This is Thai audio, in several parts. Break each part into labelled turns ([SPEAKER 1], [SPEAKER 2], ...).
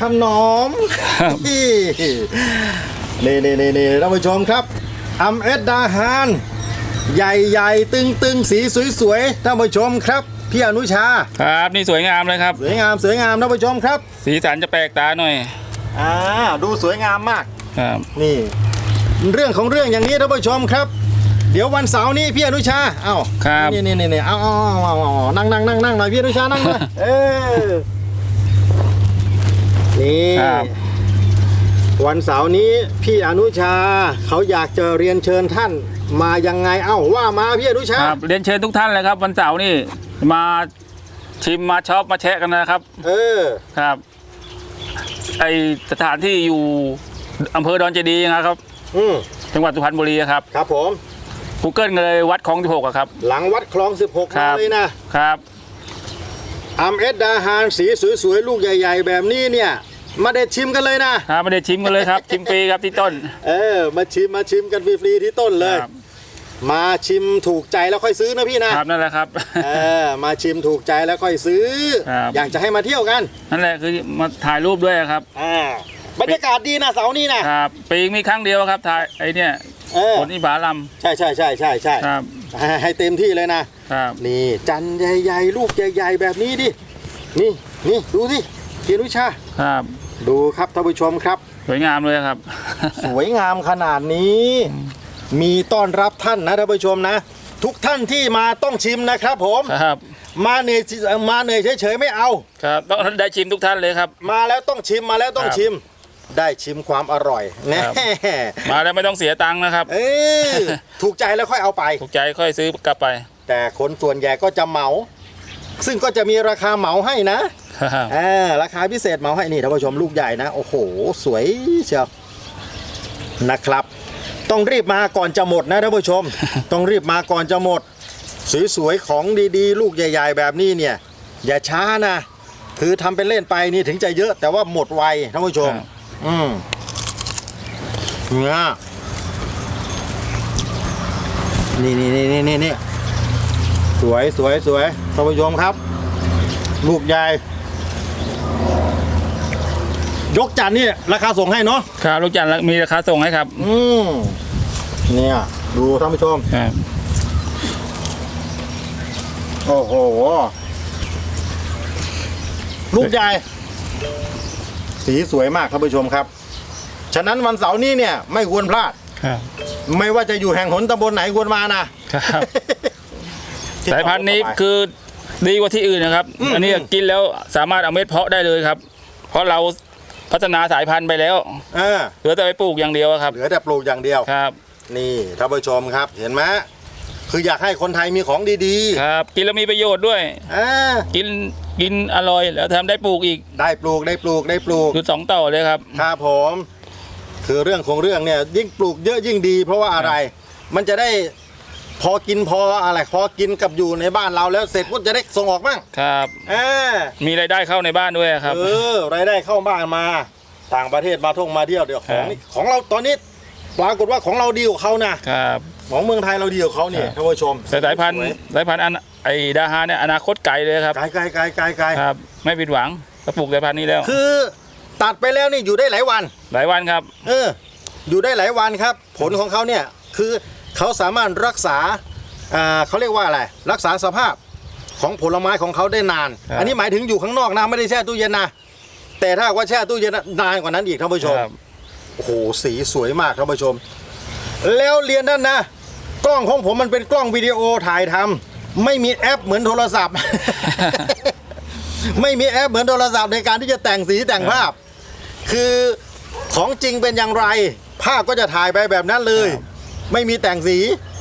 [SPEAKER 1] ธนุถนอมนี่นี่นี่นี่นี่ท่านผู้ชมครับทำเอ็ดดาฮานใหญ่ๆ ตึงๆ สีสวยๆท่านผู้ชมครับ พี่อนุชา
[SPEAKER 2] ครับนี่สวยงามเลยครับ
[SPEAKER 1] สวยงามสวยงามท่านผู้ชมครับ
[SPEAKER 2] สีสันจะแปลกตาหน่อย
[SPEAKER 1] อ่าดูสวยงามมาก
[SPEAKER 2] ครับ
[SPEAKER 1] นี่ เรื่องของเรื่องอย่างนี้ท่านผู้ชมครับ เดี๋ยววันเสาร์นี้พี่อนุชา เอ้า
[SPEAKER 2] ครับ
[SPEAKER 1] นี่นี่นี่นี่เอาเอาเอาเอาเอานั่งนั่งนั่งนั่งหน่อยพี่อนุชานั่งหน่อยเออ นี่
[SPEAKER 2] ครับ
[SPEAKER 1] วันเสาร์นี้พี่อนุชาเขาอยากจะเรียนเชิญท่าน มายังไงเอ้าว่ามาพี่อนุชา
[SPEAKER 2] ครับเรียนเชิญทุกท่านเลยครับ วันเสาร์นี่มาชิมมาช็อปมาแชะกันนะครับ
[SPEAKER 1] เออ
[SPEAKER 2] ครับ ไอสถานที่อยู่อำเภอดอนเจดีย์นะครับ
[SPEAKER 1] อืม
[SPEAKER 2] จังหวัดสุพรรณบุรีครับ
[SPEAKER 1] ครับผม
[SPEAKER 2] กูเกิลเลยวัดของที่หกอะครับ
[SPEAKER 1] หลังวัดคลอง 16
[SPEAKER 2] ครั
[SPEAKER 1] มา
[SPEAKER 2] บ
[SPEAKER 1] เลยนะครับอัมเอสดาฮานสีสวยๆ ลูกใหญ่ ๆ แบบนี้เนี่ย มาเด็ดชิมกันเลยนะ
[SPEAKER 2] ครับไม่ได้ชิมกันเลยครับ ชิมฟรีครับที่ต้น
[SPEAKER 1] เออ มาชิมมาชิมกันฟรีๆที่ต้นเลย
[SPEAKER 2] ครับ
[SPEAKER 1] มาชิมถูกใจแล้วค่อยซื้อนะพี่นะ
[SPEAKER 2] ครับนั่นแหละครับ
[SPEAKER 1] เออมาชิมถูกใจแล้วค่อยซื้อ
[SPEAKER 2] ครับ
[SPEAKER 1] อยากจะให้มาเที่ยวกัน
[SPEAKER 2] นั่นแหละคือมาถ่ายรูปด้วยครับ
[SPEAKER 1] อ่าบรรยากาศดีนะเสาร์นี้นะครับ
[SPEAKER 2] ปีมีครั้งเดียวครับถ่ายไอเนี่ย
[SPEAKER 1] เออ
[SPEAKER 2] ผลอิบาลัม
[SPEAKER 1] ใช่ใช่ใช่ใช่ใช่
[SPEAKER 2] ครับ
[SPEAKER 1] ให้เต็มที่เลยนะ
[SPEAKER 2] ครับ
[SPEAKER 1] นี่จันใหญ่ๆลูกใหญ่ ๆ แบบนี้ดิ นี่นี่ดูสิเกียรติวิชา
[SPEAKER 2] ครับ
[SPEAKER 1] ดูครับท่านผู้ชมครับ
[SPEAKER 2] สวยงามเลยครับ
[SPEAKER 1] สวยงามขนาดนี้ มีต้อนรับท่านนะท่านผู้ชมนะ ทุกท่านที่มาต้องชิมนะครับผม
[SPEAKER 2] ครับ
[SPEAKER 1] มาเหนื่อยมาเหนื่อยเฉยๆไม่เอา
[SPEAKER 2] ครับ ต้องได้ชิมทุกท่านเลยครับ
[SPEAKER 1] มาแล้วต้องชิมมาแล้วต้อง
[SPEAKER 2] ครับ
[SPEAKER 1] ชิม ได้ชิมความอร่อยแน่
[SPEAKER 2] ครับ มาแล้วไม่ต้องเสียตังค์นะครับ
[SPEAKER 1] เอ้ยถูกใจแล้วค่อยเอาไป
[SPEAKER 2] ถูกใจค่อยซื้อกลับไป
[SPEAKER 1] แต่คนส่วนใหญ่ก็จะเหมา ซึ่งก็จะมีราคาเหมาให้นะครับอ่าราคาพิเศษเหมาให้นี่ท่านผู้ชมลูกใหญ่นะ โอ้โห สวยเชียวนะครับ ต้องรีบมาก่อนจะหมดนะท่านผู้ชม ต้องรีบมาก่อนจะหมด สวยๆของดีๆ ลูกใหญ่ ๆ แบบนี้เนี่ย อย่าช้านะ คือทำเป็นเล่นไปนี่ถึงจะเยอะแต่ว่าหมดไวท่านผู้ชม
[SPEAKER 2] ครับ
[SPEAKER 1] อืมเนี่ยนี่นี่นี่นี่นี่นี่ สวยสวยสวยท่านผู้ชมครับ ลูกใหญ่ ยกจานนี่ราคาส่งให้เนาะ
[SPEAKER 2] ครับลูกจันทร์มีราคาส่งให้ครับ
[SPEAKER 1] อืมเนี่ยดูท่านผู้ชม
[SPEAKER 2] ครับ
[SPEAKER 1] โอ้โห ลูกใหญ่ สีสวยมากท่านผู้ชมครับ ฉะนั้นวันเสาร์นี้เนี่ย ไม่ควรพลาด
[SPEAKER 2] ครับ
[SPEAKER 1] ไม่ว่าจะอยู่แห่งหนตำบลไหนควรมานะ
[SPEAKER 2] ครับ สายพันธุ์นี้คือดีกว่าที่อื่นนะครับ
[SPEAKER 1] อืม
[SPEAKER 2] อันนี้กินแล้วสามารถเอาเม็ดเพาะได้เลยครับ เพราะเราพัฒนาสายพันธุ์ไปแล้ว
[SPEAKER 1] เออ
[SPEAKER 2] เหลือแต่ไปปลูกอย่างเดียวอะครับ
[SPEAKER 1] เหลือแต่ปลูกอย่างเดียว
[SPEAKER 2] ครับ
[SPEAKER 1] นี่ท่านผู้ชมครับ เห็นไหมคืออยากให้คนไทยมีของดี
[SPEAKER 2] ครับ กินแล้วมีประโยชน์ด้วย
[SPEAKER 1] ๆอ่า
[SPEAKER 2] กินกินอร่อยแล้วแถมได้ปลูกอีก
[SPEAKER 1] ได้ปลูกได้ปลูกได้ปลูก
[SPEAKER 2] คือสองต่อเลยครับ
[SPEAKER 1] ครับผม คือเรื่องของเรื่องเนี่ยยิ่งปลูกเยอะยิ่งดี เพราะว่าอะไร มันจะได้ พอกินพออะไรพอกินกับอยู่ในบ้านเราแล้วเสร็จก็จะได้ส่งออกบ้าง
[SPEAKER 2] ครับ
[SPEAKER 1] เออ
[SPEAKER 2] มีรายได้เข้าในบ้านด้วยครับ
[SPEAKER 1] เออรายได้เข้าบ้านมาต่างประเทศมาท่องมาเที่ยวเดี๋ยวของนี่ของเราตอนนี้ปรากฏว่าของเราดีกว่าเขานะครับของเมืองไทยเราดีกว่าเขาเนี่ย
[SPEAKER 2] ครับ
[SPEAKER 1] ท่านผู้ชม
[SPEAKER 2] แต่สายพันธุ์
[SPEAKER 1] สวย
[SPEAKER 2] สายพันธุ์อันไอ้ดาฮาเนี่ยอนาคตไกลเลยครับ
[SPEAKER 1] ไกลไกลไกลไกลไกล
[SPEAKER 2] ครับ ไม่ผิดหวังก็ปลูกสายพันธุ์นี้แล้ว
[SPEAKER 1] คือตัดไปแล้วนี่อยู่ได้หลายวัน
[SPEAKER 2] หลายวันครับ
[SPEAKER 1] เออ อยู่ได้หลายวันครับ ผลของเขาเนี่ยคือ เขาสามารถรักษาอ่าเขาเรียกว่าอะไรรักษาสภาพของผลไม้ของเขาได้นาน
[SPEAKER 2] ครับ
[SPEAKER 1] อันนี้หมายถึงอยู่ข้างนอกนะไม่ได้แช่ตู้เย็นนะแต่ถ้าว่าแช่ตู้เย็นนะนานกว่านั้นอีกท่านผู้ชม
[SPEAKER 2] ครับ
[SPEAKER 1] โอ้โหสีสวยมากท่านผู้ชม แล้วเรียนนั่นนะ กล้องของผมมันเป็นกล้องวิดีโอถ่ายทำไม่มีแอปเหมือนโทรศัพท์ ไม่มีแอปเหมือนโทรศัพท์ในการที่จะแต่งสีแต่งภาพ คือของจริงเป็นอย่างไร ภาพก็จะถ่ายไปแบบนั้นเลย ไม่มีแต่งสี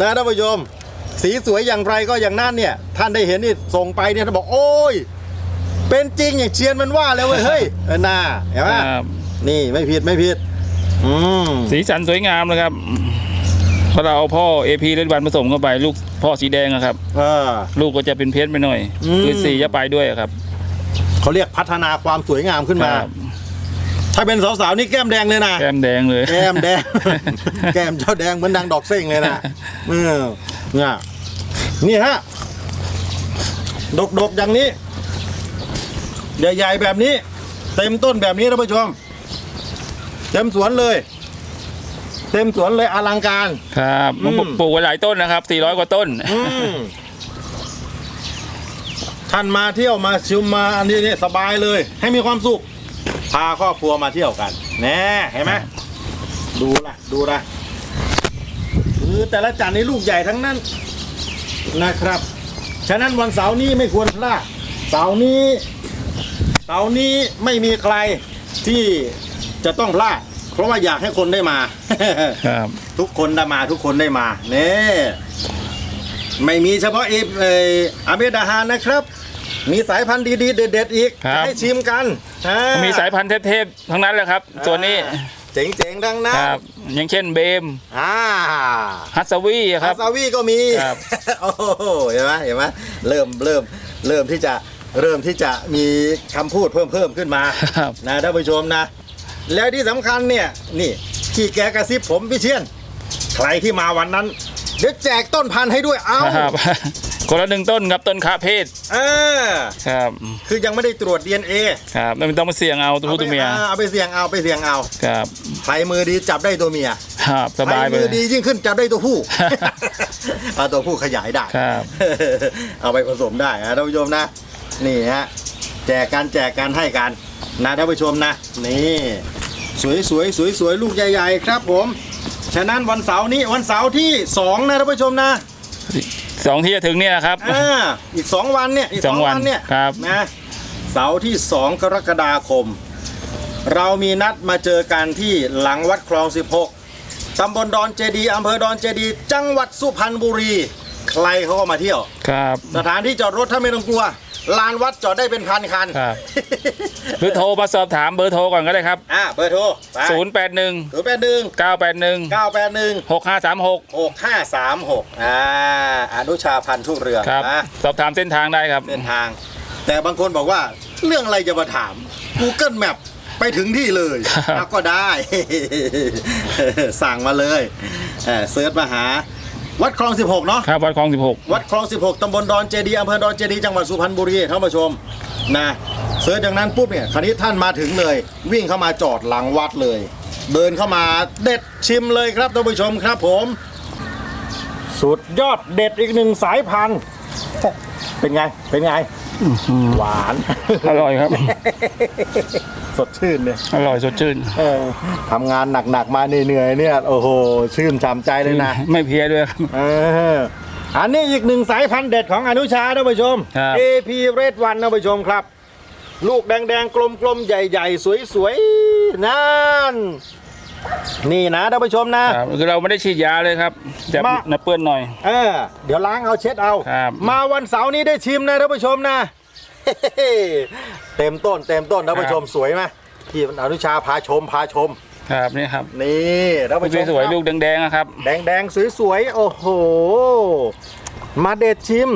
[SPEAKER 1] นะท่านผู้ชม สีสวยอย่างไรก็อย่างนั้นเนี่ย ท่านได้เห็นนี่ส่งไปเนี่ยท่านบอกโอ้ย เป็นจริงอย่างเชียนมันว่าแล้วเว้ยเฮ้ยเออน่าเห็นไหม
[SPEAKER 2] ครับ
[SPEAKER 1] นี่ไม่ผิดไม่ผิด อืม
[SPEAKER 2] สีสันสวยงามเลยครับพอเราเอาพ่อเอพีเล่นวันผสมเข้าไปลูกพ่อสีแดงอะครับ
[SPEAKER 1] เออ
[SPEAKER 2] ลูกก็จะเป็นเพี้ยนไปหน่อย
[SPEAKER 1] อืม
[SPEAKER 2] คือสีจะไปด้วยอะครับ
[SPEAKER 1] เขาเรียกพัฒนาความสวยงามขึ้นมา
[SPEAKER 2] ครับ
[SPEAKER 1] ถ้าเป็นสาวๆนี่แก้มแดงเลยนะ
[SPEAKER 2] แก้มแดงเลย
[SPEAKER 1] แก้มแดง แก้มเจ้าแดงเหมือนดังดอกเส้งเลยนะเออเนี่ยนี่ฮะ ดกๆอย่างนี้ ใหญ่ๆแบบนี้ เต็มต้นแบบนี้ท่านผู้ชม เต็มสวนเลย เต็มสวนเลยอลังการ
[SPEAKER 2] ครับ
[SPEAKER 1] อืม
[SPEAKER 2] ปลูกไว้หลายต้นนะครับ 400 กว่าต้น
[SPEAKER 1] อืมท่านมาเที่ยวมาชิมมาอันนี้นี่สบายเลย ให้มีความสุข พาครอบครัวมาเที่ยวกันแน่เห็นไหมดูละดูละคือแต่ละจานนี้ลูกใหญ่ทั้งนั้นนะครับ ฉะนั้นวันเสาร์นี้ไม่ควรพลาดเสาร์นี้เสาร์นี้ไม่มีใครที่จะต้องพลาด เพราะว่าอยากให้คนได้มา
[SPEAKER 2] ครับ
[SPEAKER 1] ทุกคนได้มาทุกคนได้มาเน่ไม่มีเฉพาะเอฟเอออาเบดาฮานนะครับ มีสายพันธุ์ดีๆ เด็ดๆอีก
[SPEAKER 2] ครับ
[SPEAKER 1] ให้ชิมกันอ่า
[SPEAKER 2] มีสายพันธุ์เทพๆทั้งนั้นแหละครับส่วนนี้
[SPEAKER 1] เจ๋งๆดังนั้น
[SPEAKER 2] ครับอย่างเช่นเบม
[SPEAKER 1] อ่า
[SPEAKER 2] ฮัตสวีอะค
[SPEAKER 1] คา
[SPEAKER 2] รับ
[SPEAKER 1] ซาวีก็มี
[SPEAKER 2] ครับ
[SPEAKER 1] โอ้โหเห็นไหมเห็นไหมเริ่มเริ่มเริ่มที่จะเริ่มที่จะมีคำพูดเพิ่มเพิ่มขึ้นมา
[SPEAKER 2] ครับ
[SPEAKER 1] นะท่านผู้ชมนะ แล้วที่สำคัญเนี่ย นี่พี่แกกระซิบผมพี่เชียน ใครที่มาวันนั้น เดี๋ยวแจกต้นพันธุ์ให้ด้วยเอ้า
[SPEAKER 2] ครับ คนละหนึ่งต้นครับต้นคาเพศ
[SPEAKER 1] เออ
[SPEAKER 2] ครับ
[SPEAKER 1] คือยังไม่ได้ตรวจ DNA
[SPEAKER 2] ครับไม่ต้องมาเสี่ยงเอาตัว
[SPEAKER 1] เอา
[SPEAKER 2] ผู้
[SPEAKER 1] ไป
[SPEAKER 2] ตัวเมีย
[SPEAKER 1] อ่าเอาไปเสี่ยงเอาไปเสี่ยงเอา
[SPEAKER 2] ครับ
[SPEAKER 1] ใครมือดีจับได้ตัวเมีย
[SPEAKER 2] ครับสบาย
[SPEAKER 1] ใคร
[SPEAKER 2] ไป
[SPEAKER 1] มือดียิ่งขึ้นจับได้ตัวผู้เอาตัวผู้ขยายได้
[SPEAKER 2] ครับ
[SPEAKER 1] เอาไปผสมได้นะท่านผู้ชมนะนี่ฮะแจกกันแจกกันให้กันนะท่านผู้ชมนะ นี่สวยสวยสวยสวยลูกใหญ่ ๆ ครับผม ฉะนั้นวันเสาร์นี้วันเสาร์ที่สองนะท่านผู้ชมนะ
[SPEAKER 2] สองที่จะถึงเนี่ยนะครับ
[SPEAKER 1] อ่าอีกสองวันเนี่ยอีกสอง
[SPEAKER 2] สองวั
[SPEAKER 1] วัน
[SPEAKER 2] น
[SPEAKER 1] เนี่ย
[SPEAKER 2] ครับ
[SPEAKER 1] นะเสาร์ที่สองกรกฎาคม เรามีนัดมาเจอกันที่หลังวัดคลอง 16ตำบลดอนเจดีย์อำเภอดอนเจดีย์จังหวัดสุพรรณบุรี ใครเขาก็มาเที่ยว
[SPEAKER 2] ครับ
[SPEAKER 1] สถานที่จอดรถถ้าไม่ต้องกลัว ลานวัดจอดได้เป็นพันคัน
[SPEAKER 2] ครับ หรือโทรมาสอบถามเบอร์โทรก่อนก็ได้ครับ
[SPEAKER 1] อ่าเบอร์โทร
[SPEAKER 2] 081
[SPEAKER 1] ศูนย์แปดหนึ่ง
[SPEAKER 2] 981
[SPEAKER 1] เก้าแปดหนึ่ง
[SPEAKER 2] 6536
[SPEAKER 1] หกห้าสามหกอ่าอนุชาพันธ์ทุกเรือง
[SPEAKER 2] ครับ
[SPEAKER 1] นะ
[SPEAKER 2] สอบถามเส้นทางได้ครับ
[SPEAKER 1] เส้นทาง แต่บางคนบอกว่าเรื่องอะไรจะมาถาม Google Map ไปถึงที่เลย
[SPEAKER 2] ครับ
[SPEAKER 1] อะก็ได้ สั่งมาเลยเอ่อเซิร์ชมาหา วัดคลอง 16 เนาะ
[SPEAKER 2] ครับวัดคลอง
[SPEAKER 1] วัดคลอง 16 ตำบลดอนเจดีย์อำเภอดอนเจดีย์จังหวัดสุพรรณบุรีท่านผู้ชมนะเสิร์ชจากนั้นปุ๊บเนี่ยคราวนี้ท่านมาถึงเลย วิ่งเข้ามาจอดหลังวัดเลย เดินเข้ามาเด็ดชิมเลยครับท่านผู้ชมครับผม สุดยอดเด็ดอีกหนึ่งสายพันธุ์เป็นไง เป็นไง หวาน
[SPEAKER 2] 16อร่อยครับ
[SPEAKER 1] สดชื่นเนี่ย
[SPEAKER 2] อร่อยสดชื่น
[SPEAKER 1] เออทำงานหนักๆมาเหนื่อยๆเนี่ยโอ้โหชื่นฉ่ำใจเลยนะ
[SPEAKER 2] ไม่เพลียด้วยครับ
[SPEAKER 1] เอออันนี้อีกหนึ่งสายพันธุ์เด็ดของอนุชาท่านผู้ชม
[SPEAKER 2] ครับ
[SPEAKER 1] AP Red One ท่านผู้ชมครับ ลูกแดงๆกลมๆใหญ่ๆ สวยๆนั่นนี่นะท่านผู้ชมนะ
[SPEAKER 2] ครับคือเราไม่ได้ฉีดยาเลยครับจะ
[SPEAKER 1] มา
[SPEAKER 2] นะเปื้อนหน่อย
[SPEAKER 1] เออ เดี๋ยวล้างเอาเช็ดเอา
[SPEAKER 2] ครับ
[SPEAKER 1] มาวันเสาร์นี้ได้ชิมนะท่านผู้ชมนะ เต็มต้นเต็มต้นท่านผู้ชมสวยไหมที่อนุชาพาชมพาชม
[SPEAKER 2] ครับนี่ครับ
[SPEAKER 1] นี่ท่าน
[SPEAKER 2] ลู
[SPEAKER 1] ผู้
[SPEAKER 2] ก
[SPEAKER 1] ชม
[SPEAKER 2] สวย
[SPEAKER 1] ครับ
[SPEAKER 2] ๆลูกแดงๆนะครับ
[SPEAKER 1] แดงๆสวยๆโอ้โห มาเด็ดชิม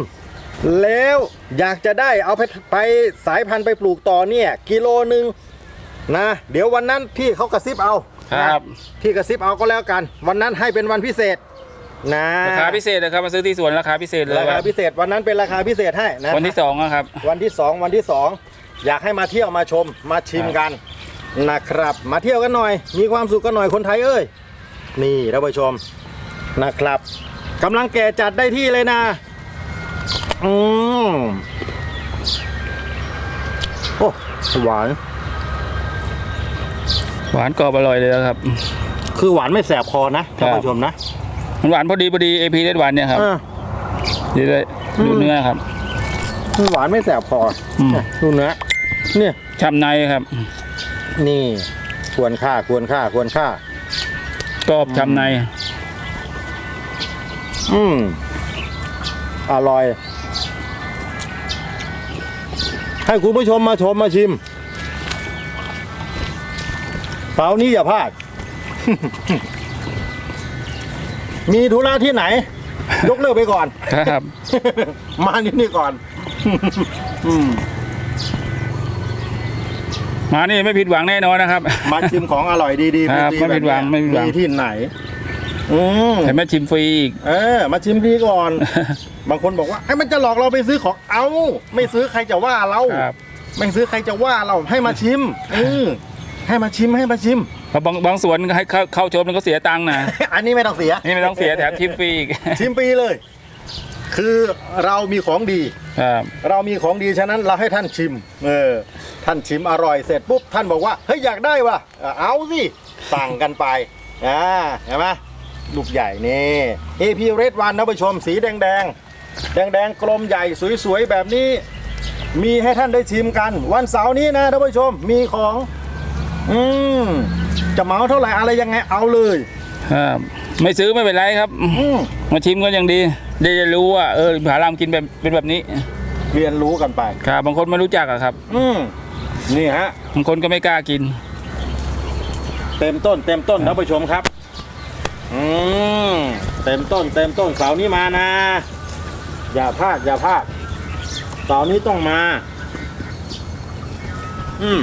[SPEAKER 1] แล้วอยากจะได้เอาไปไปสายพันธุ์ไปปลูกต่อเนี่ย กิโลหนึ่งนะ เดี๋ยววันนั้นพี่เขากระซิบเอา
[SPEAKER 2] ครับ
[SPEAKER 1] นะพี่กระซิบเอาก็แล้วกัน วันนั้นให้เป็นวันพิเศษ นะ
[SPEAKER 2] ราคาพิเศษนะครับมาซื้อที่สวนราคาพิเศษเลย
[SPEAKER 1] รา
[SPEAKER 2] ค
[SPEAKER 1] คา
[SPEAKER 2] รับ
[SPEAKER 1] พิเศษวันนั้นเป็นราคาพิเศษให้นะ
[SPEAKER 2] วันที่สองนะครับ
[SPEAKER 1] วันที่สองวันที่สองอยากให้มาเที่ยวมาชมมาชิมกันนะครับ มาเที่ยวกันหน่อย มีความสุขกันหน่อยคนไทยเอ้ยนี่ท่านผู้ชมนะครับกำลังแก่จัดได้ที่เลยนะอืมโอ้หวาน
[SPEAKER 2] หวานกรอบอร่อยเลยนะครับ
[SPEAKER 1] คือหวานไม่แสบคอนะท่านผู้ชมนะ
[SPEAKER 2] มันหวานพอดีพอดีเอพีเล็ดหวานเนี่ยครับ
[SPEAKER 1] อ่า
[SPEAKER 2] ดีเลยดูเนื้อครับ
[SPEAKER 1] คือหวานไม่แสบคออ
[SPEAKER 2] ม
[SPEAKER 1] เนี่ยดูเนื้อเนี่ย
[SPEAKER 2] ช้ำในครับ
[SPEAKER 1] นี่ ควรค่าควรค่าควรค่า
[SPEAKER 2] กรอบช้ำใน
[SPEAKER 1] อืม อร่อย ให้คุณผู้ชมมาชมมาชิมเสาร์นี้อย่าพลาด มีธุระที่ไหน ยกเลิกไปก่อน
[SPEAKER 2] ครับ
[SPEAKER 1] มาที่นี่ก่อน อืม
[SPEAKER 2] มานี่ไม่ผิดหวังแน่นอนนะครับ
[SPEAKER 1] มาชิมของอร่อยดีๆ
[SPEAKER 2] ครับ
[SPEAKER 1] ฟรีๆ
[SPEAKER 2] ไม่ผิดหวัง
[SPEAKER 1] แบบ
[SPEAKER 2] ไม่ผิดหวั
[SPEAKER 1] นี้
[SPEAKER 2] ง
[SPEAKER 1] มีที่ไหน อืม
[SPEAKER 2] แต่ไม่ชิมฟรีอีก
[SPEAKER 1] เออ มาชิมดีก่อน บางคนบอกว่าไอ้ยมันจะหลอกเราไปซื้อของเอาไม่ซื้อใครจะว่าเรา
[SPEAKER 2] ครับ
[SPEAKER 1] ไม่ซื้อใครจะว่าเราให้มาชิมอืมให้มาชิมให้มาชิม
[SPEAKER 2] เพราะบางบางสวนให้เข้าเข้าชมมันก็เสียตังค์นะ
[SPEAKER 1] อันนี้ไม่ต้องเสีย
[SPEAKER 2] นี่ไม่ต้องเสียแถมชิมฟรีอีก
[SPEAKER 1] ชิมฟรีเลย คือเรามีของดี
[SPEAKER 2] ครับ
[SPEAKER 1] เรามีของดีฉะนั้นเราให้ท่านชิม เออ ท่านชิมอร่อยเสร็จปุ๊บท่านบอกว่าเฮ้ยอยากได้วะเออเอาสิสั่งกันไปอ่าเห็นไหมลูกใหญ่นี่ AP Red One นะผู้ชมสีแดงแดงแดงแดงๆกลมใหญ่สวยๆแบบนี้ มีให้ท่านได้ชิมกัน วันเสาร์นี้นะท่านผู้ชมมีของ อืมจะเหมาเท่าไหร่อะไรยังไงเอาเลย
[SPEAKER 2] ครับไม่ซื้อไม่เป็นไรครับ
[SPEAKER 1] อืม
[SPEAKER 2] มาชิมก็ยังดีได้จะรู้ว่าเออผารามกินแบบเป็นแบบนี้
[SPEAKER 1] เรียนรู้กันไป
[SPEAKER 2] ครับบางคนไม่รู้จักอะครับ
[SPEAKER 1] อืมนี่ฮะ
[SPEAKER 2] บางคนก็ไม่กล้ากิน
[SPEAKER 1] เต็มต้นเต็มต้นท่านผู้ชมครับ อืมเต็มต้นเต็มต้นเสาร์นี้มานะ อย่าพลาดอย่าพลาดเสาร์นี้ต้องมา อืม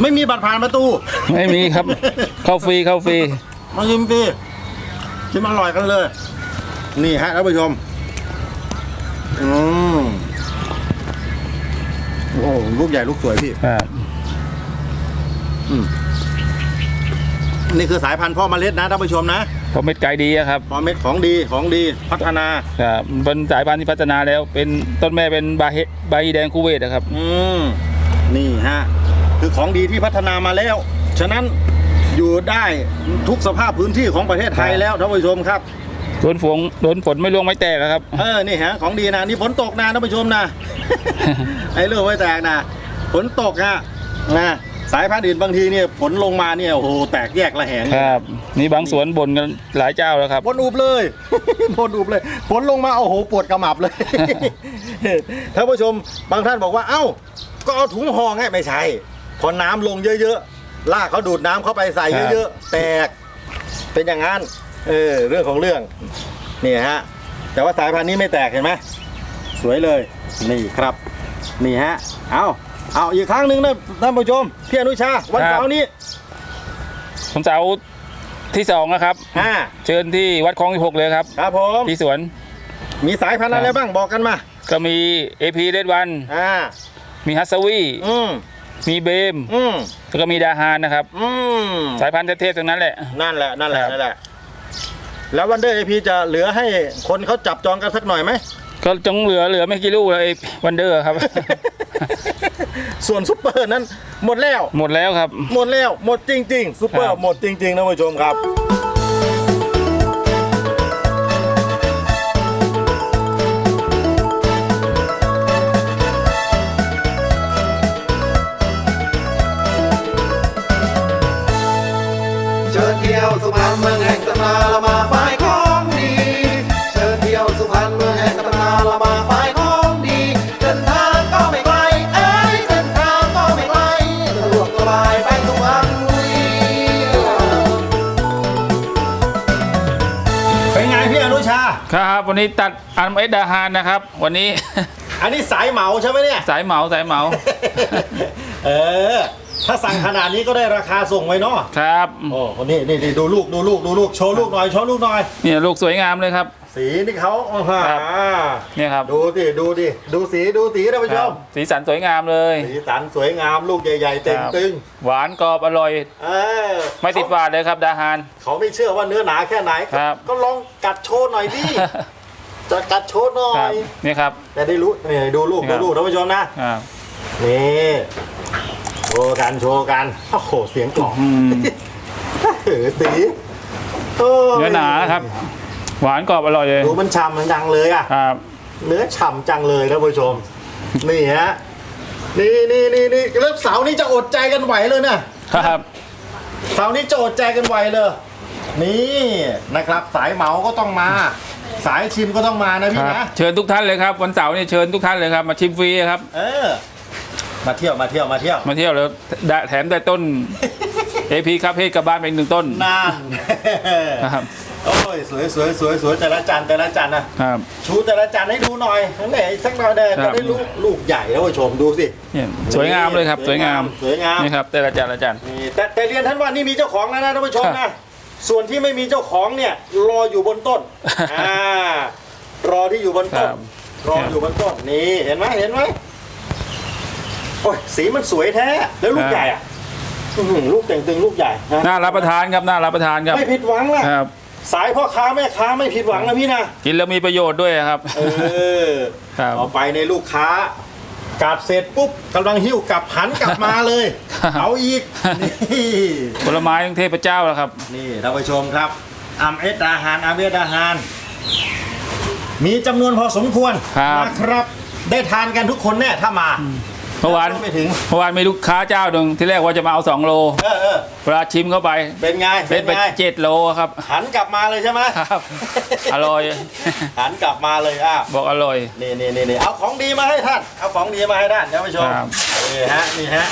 [SPEAKER 1] ไม่มีบัตรผ่านประตู
[SPEAKER 2] ไม่มีครับ เข้าฟรีเข้าฟรี
[SPEAKER 1] มาชิมฟรีชิมอร่อยกันเลย นี่ฮะท่านผู้ชม อืมโอ้โหลูกใหญ่ลูกสวยพี่
[SPEAKER 2] ครับ
[SPEAKER 1] นี่คือสายพันธุ์พ่อเมล็ดนะท่านผู้ชมนะ
[SPEAKER 2] เพราะเม็ดไก่ดีอะครับ
[SPEAKER 1] พ่อเม็ดของดีของดีพัฒนา
[SPEAKER 2] ครับเป็นสายพันธุ์ที่พัฒนาแล้ว เป็นต้นแม่เป็นบาเฮใบแดงคูเวตนะครับ
[SPEAKER 1] อืมนี่ฮะ คือของดีที่พัฒนามาแล้ว ฉะนั้นอยู่ได้ทุกสภาพพื้นที่ของประเทศไทย
[SPEAKER 2] ครับ
[SPEAKER 1] แล้วท่านผู้ชมครับ
[SPEAKER 2] โดนฝนโดนฝนไม่ร่วงไม่แตกอะครับ
[SPEAKER 1] เออนี่ฮะของดีนะนี่ฝนตกนะท่านผู้ชมนะ ไอ้เรื่องไม่แตกนะฝนตกฮะนะสายพันธุ์อื่นบางทีเนี่ยฝนลงมาเนี่ยโอ้โหแตกแยกระแหง
[SPEAKER 2] ครับ นี่บางสวนบ่นกันหลายเจ้าแล้วครับ
[SPEAKER 1] ฝนอุบเลยฝนอุบเลยฝนลงมาโอ้โหปวดกระหมับเลยท่านผู้ชมบางท่านบอกว่าเอ้าก็เอาถุงห่อไงไม่ใช่ พอน้ำลงเยอะๆลากเขาดูดน้ำเข้าไปใส่เยอะๆแตก เป็นอย่างนั้นเออเรื่องของเรื่องนี่ฮะแต่ว่าสายพันธุ์นี้ไม่แตกเห็นไหมสวยเลยนี่ครับนี่ฮะเอาเอาอีกครั้งหนึ่งนะท่านผู้ชมพี่อนุชาวัน
[SPEAKER 2] ครับ
[SPEAKER 1] เสาร์นี้
[SPEAKER 2] ผมเสาร์ที่สองนะครับ
[SPEAKER 1] อ่า
[SPEAKER 2] เชิญที่วัดคลองที่หกเลยครับ
[SPEAKER 1] ครับผม
[SPEAKER 2] ที่สวน
[SPEAKER 1] มีสายพันธุ์อะไรบ้างบอกกันมา
[SPEAKER 2] ก็มี AP เ d ดวัน
[SPEAKER 1] อ่า
[SPEAKER 2] มีฮัสวี
[SPEAKER 1] อื ม
[SPEAKER 2] มีเบม
[SPEAKER 1] อืม
[SPEAKER 2] แล้วก็มีดาฮานนะครับ
[SPEAKER 1] อืม
[SPEAKER 2] สายพันธุ์เทพๆทั้งนั้นแหละ
[SPEAKER 1] นั่นแหละนั่นแหละ
[SPEAKER 2] ครับ
[SPEAKER 1] นั่นแหละ แล้ววันเดอร์เอพีจะเหลือให้คนเขาจับจองกันสักหน่อยไหม
[SPEAKER 2] ก็จงเหลือเหลือไม่กี่ลูกเลยวันเดอร์ครับ
[SPEAKER 1] ส่วนซุปเปอร์นั้นหมดแล้ว
[SPEAKER 2] หมดแล้วครับ
[SPEAKER 1] หมดแล้ว หมดจริง ๆซุปเปอร์
[SPEAKER 2] ครับ
[SPEAKER 1] หมดจริง ๆนะผู้ชมครับ
[SPEAKER 2] ครับวันนี้ตัดอันเอสดาฮานนะครับ วันนี้
[SPEAKER 1] อันนี้สายเหมาใช่ไหมเนี่ย
[SPEAKER 2] สายเหมาสายเหมา
[SPEAKER 1] เออ ถ้าสั่งขนาดนี้ก็ได้ราคาส่งไว้เนาะ
[SPEAKER 2] ครับ
[SPEAKER 1] โอ้คนนี้นี่นี่ดูลูกดูลูกดูลูกโชว์ลูกหน่อยโชว์ลูกหน่อย
[SPEAKER 2] เนี่ยลูกสวยงามเลยครับ
[SPEAKER 1] สีนี่เขาอ่าฮะ
[SPEAKER 2] ครับ เนี่ยครับ
[SPEAKER 1] ดูดิดูดิดูสีดูสีท่านผู้
[SPEAKER 2] ค
[SPEAKER 1] ช
[SPEAKER 2] รับ
[SPEAKER 1] ม
[SPEAKER 2] สีสันสวยงามเลย
[SPEAKER 1] สีสันสวยงามลูกใหญ่ๆเต็ม
[SPEAKER 2] ครับ
[SPEAKER 1] ตึง
[SPEAKER 2] หวานกรอบอร่อย
[SPEAKER 1] เออ
[SPEAKER 2] ไม่ติดหวานเลยครับดาฮาน
[SPEAKER 1] เขาไม่เชื่อว่าเนื้อหนาแค่ไหน
[SPEAKER 2] ครับ
[SPEAKER 1] ก็ลองกัดโชว์หน่อยดิจะกัดโชว์หน่อ
[SPEAKER 2] ครับ
[SPEAKER 1] ย
[SPEAKER 2] นี่ครับ
[SPEAKER 1] แต่ได้รู้นี่ดูลูก
[SPEAKER 2] ครั
[SPEAKER 1] ดู
[SPEAKER 2] บ
[SPEAKER 1] ลูกท่านผู้ชมนะ
[SPEAKER 2] ครับ
[SPEAKER 1] นี่โชว์กันโชว์กันโอ้โหเสียงกล่อง
[SPEAKER 2] อืม
[SPEAKER 1] เออสีโอ้ย
[SPEAKER 2] เนื้อหนานะครับ หวานกรอบอร่อยเลย
[SPEAKER 1] ดูมันฉ่ำมันจังเลยอะ
[SPEAKER 2] ครับ
[SPEAKER 1] เนื้อฉ่ำจังเลยท่านผู้ชม นี่ฮะนี่นี่นี่นี่แล้วเสาร์นี้จะอดใจกันไหวเลยนะครับเสาร์นี้จะอดใจกันไหวเลย นี่นะครับ สายเหมาก็ต้องมา สายชิมก็ต้องมานะ
[SPEAKER 2] ค
[SPEAKER 1] พี่
[SPEAKER 2] รับ
[SPEAKER 1] นะ
[SPEAKER 2] เชิญทุกท่านเลยครับวันเสาร์นี่เชิญทุกท่านเลยครับ มาชิมฟรีครับ
[SPEAKER 1] เออ มาเที่ยวมาเที่ยวมาเที่ยว
[SPEAKER 2] มาเที่ยวแล้วได้แถมได้ต้นเอพีครับเพศกลับบ้านไปอีกหนึ่งต้น
[SPEAKER 1] นาน
[SPEAKER 2] นะครับ
[SPEAKER 1] โอ้ยสวยสวยสวยสวยแต่ละจานแต่ละจานนะครับ ชูแต่ละจานให้ดูหน่อยนั่นแหละสักหน่อยเด้
[SPEAKER 2] ครั
[SPEAKER 1] จะ
[SPEAKER 2] บ
[SPEAKER 1] ได้ลูกลูกใหญ่แล้วผู้ชมดูสิ
[SPEAKER 2] เนี่ยสวยงามเลยครับ สวยงาม
[SPEAKER 1] สวยงาม
[SPEAKER 2] นี่ครับแต่ละจานละจาน
[SPEAKER 1] นี่แต่แต่เรียนท่านว่านี่มีเจ้าของแล้วนะท่านผู้ชม
[SPEAKER 2] ครั
[SPEAKER 1] นะ
[SPEAKER 2] บ
[SPEAKER 1] ส่วนที่ไม่มีเจ้าของเนี่ยรออยู่บนต้นอ่ารอที่อยู่บนต้น
[SPEAKER 2] ครับ
[SPEAKER 1] รออยู่บนต้นนี่เห็นไหมเห็นไหมโอ้ยสีมันสวยแท้แล้วลูกใหญ่อะอื้อหือลูกแต่งตึงลูกใหญ่นะ
[SPEAKER 2] น่ารับประทานครับน่ารับประทานครับ
[SPEAKER 1] ไม่ผิดหวังล่ะ
[SPEAKER 2] ครับ
[SPEAKER 1] สายพ่อค้าแม่ค้าไม่ผิดหวังนะพี่นะ
[SPEAKER 2] กินแล้วมีประโยชน์ด้วยครับ
[SPEAKER 1] เออ
[SPEAKER 2] ครับ
[SPEAKER 1] เอาไปในลูกค้ากลับเสร็จปุ๊บกำลังหิ้วกลับหันกลับมาเลย
[SPEAKER 2] ครับ
[SPEAKER 1] เอาอีก นี่
[SPEAKER 2] ผลไม้ของเทพเจ้าแล้วครับ
[SPEAKER 1] นี่ท่านผู้ชมครับอัมเอสอาหารอาเวดอาหาร มีจำนวนพอสมควร
[SPEAKER 2] ครับ
[SPEAKER 1] นะครับ ได้ทานกันทุกคนแน่ถ้ามา
[SPEAKER 2] เมื่อวาน
[SPEAKER 1] ไม่ถึง
[SPEAKER 2] เมื่อวานมีลูกค้าเจ้าหนึ่งที่แรกว่าจะมาเอาสองโล
[SPEAKER 1] เออเออ
[SPEAKER 2] เวลาชิมเข้าไป
[SPEAKER 1] เป็นไง
[SPEAKER 2] เป็
[SPEAKER 1] เป็นน
[SPEAKER 2] ไป
[SPEAKER 1] ไง
[SPEAKER 2] เจ็ดโลครับ
[SPEAKER 1] หันกลับมาเลยใช่ไหม
[SPEAKER 2] ครับอร่อย
[SPEAKER 1] หันกลับมาเลยอะ
[SPEAKER 2] บอกอร่อย
[SPEAKER 1] นี่นี่นี่นี่เอาของดีมาให้ท่านเอาของดีมาให้ท่านท่านผู้ชม
[SPEAKER 2] ครับ
[SPEAKER 1] นี่ฮะนี่ฮะ